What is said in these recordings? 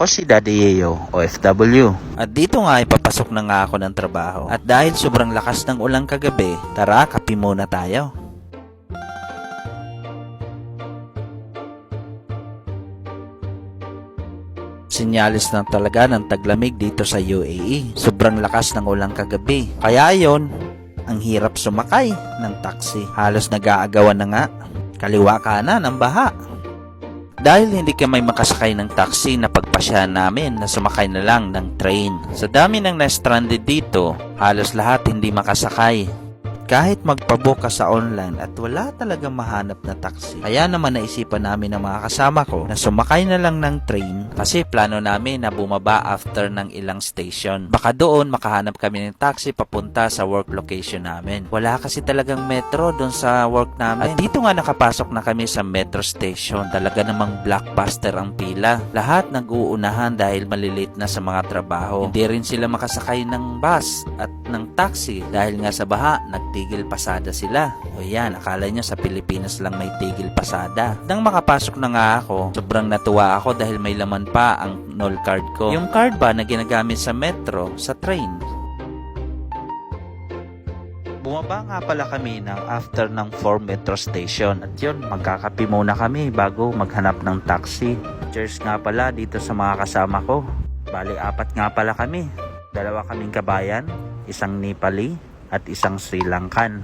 Ako si Daddy Yeo, OFW. At dito nga ay papasok na nga ako ng trabaho. At dahil sobrang lakas ng ulang kagabi, tara kape muna tayo. Sinyalis na talaga ng taglamig dito sa UAE. Sobrang lakas ng ulang kagabi. Kaya yon, ang hirap sumakay ng taxi. Halos nag-aagawan na nga. Kaliwa kanan ang baha. Dahil hindi ka may makasakay ng taxi na pagpasyahan namin na sumakay na lang ng train. Sa dami ng na-stranded dito, halos lahat hindi makasakay. Kahit magpabook sa online at wala talagang mahanap na taxi. Kaya naman naisipan namin ng mga kasama ko na sumakay na lang ng train kasi plano namin na bumaba after ng ilang station. Baka doon makahanap kami ng taxi papunta sa work location namin. Wala kasi talagang metro doon sa work namin. At dito nga nakapasok na kami sa metro station. Talaga namang blockbuster ang pila. Lahat nag-uunahan dahil malilit na sa mga trabaho. Hindi rin sila makasakay ng bus at ng taxi dahil nga sa baha nagtigil pasada sila. O yan, akala nyo sa Pilipinas lang may tigil pasada. Nang makapasok na nga ako, sobrang natuwa ako dahil may laman pa ang NOL card ko. Yung card ba na ginagamit sa metro, sa train, Bumaba nga pala kami ng after ng 4 metro station. At yun, magkakapi muna kami bago maghanap ng taxi. Cheers nga pala dito sa mga kasama ko. Bali, apat nga pala kami. Dalawa kaming kabayan, isang Nepali, at isang Sri Lankan.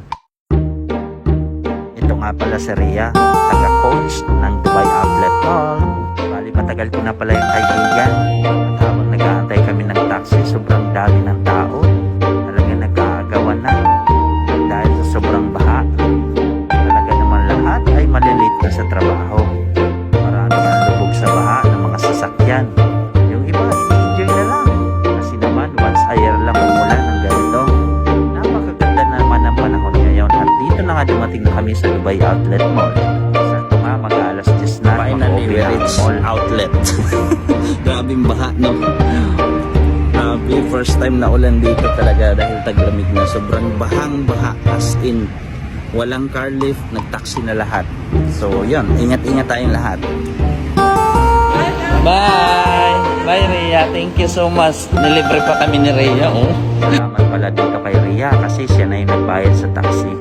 Ito nga pala si Ria, taga-coach ng Dubai Outlet Mall. Bali, matagal ko na pala yung kaibigan. At habang nag-aantay kami ng taxi, sobrang dami ng tao. Talaga nag-aagawan na dahil sa sobrang baha. Talaga naman lahat ay malilate na sa trabaho. Marami ang lubog sa baha ng mga sasakyan. Dumating na kami sa Dubai Outlet Mall. Sa ito nga, mag-alas 10 na. Finally, ang it's mall. outlet. Grabing baha, no? Grabe, first time na ulan dito talaga dahil taglamig na. Sobrang bahang-baha as in. Walang car lift, nag-taxi na lahat. So, yun, ingat-ingat tayong lahat. Bye! Bye, Rhea. Thank you so much. Nilibre pa kami ni Rhea, oh. Salamat pala dito kay Rhea kasi siya na yung nagbayad sa taxi.